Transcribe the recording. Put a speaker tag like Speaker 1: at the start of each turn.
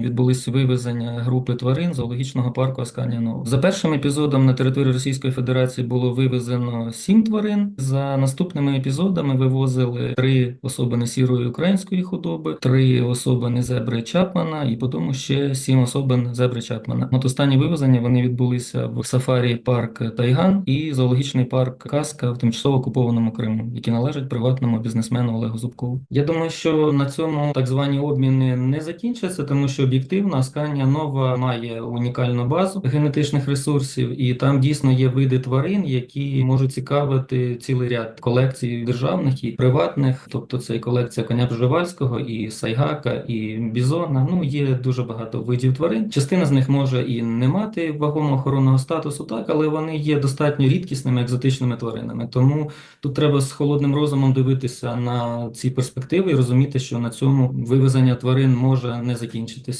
Speaker 1: Відбулись вивезення групи тварин зоологічного парку Асканія Нова. За першим епізодом на території Російської Федерації було вивезено сім тварин. За наступними епізодами вивозили три особини сірої української худоби, три особини зебри Чапмана і потім ще сім особин зебри Чапмана. От останні вивезення вони відбулися в сафарі парк Тайган і зоологічний парк Казка в тимчасово окупованому Криму, які належать приватному бізнесмену Олегу Зубкову. Я думаю, що на цьому так звані обміни не закінчаться, тому що об'єктивно Асканія Нова має унікальну базу генетичних ресурсів, і там дійсно є види тварин, які можуть цікавити цілий ряд колекцій державних і приватних. Тобто це і колекція коня Пржевальського, і Сайгака, і Бізона. Ну є дуже багато видів тварин. Частина з них може і не мати вагомого охоронного статусу, так але вони є достатньо рідкісними екзотичними тваринами. Тому тут треба з холодним розумом дивитися на ці перспективи і розуміти, що на цьому вивезення тварин може не закінчитися.